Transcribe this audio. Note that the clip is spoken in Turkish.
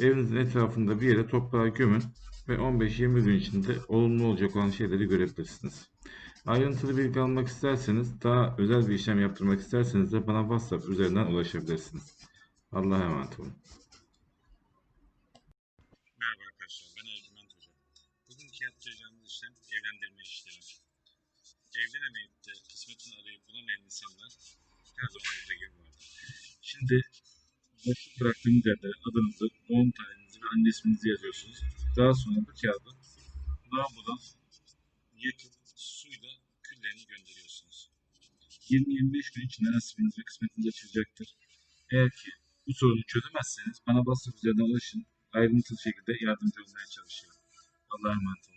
Evinizin etrafında bir yere toprağa gömün ve 15-20 gün içinde olumlu olacak olan şeyleri görebilirsiniz. Ayrıntılı bilgi almak isterseniz, daha özel bir işlem yaptırmak isterseniz de bana WhatsApp üzerinden ulaşabilirsiniz. Allah'a emanet olun. Merhaba arkadaşlar, ben Ercüment Hoca. Bugünkü yapacağımız işlem evlendirme işlemi. Evlenemeyip de kısmetini arayıp bulamayan insanlar her zaman yüzde gibi vardır. Şimdi boşluk bıraktığınız yerde adınızı, doğum tarihinizi ve anne isminizi yazıyorsunuz. Daha sonra bu kağıdı lavabodan yakıp suyla küllerini gönderiyorsunuz. 20-25 gün içinde nasibiniz ve kısmetiniz açılacaktır. Eğer ki bu sorunu çözemezseniz bana WhatsApp üzerinden ulaşın ayrıntılı şekilde yardımcı olmaya çalışıyorum. Allah'a emanet olun.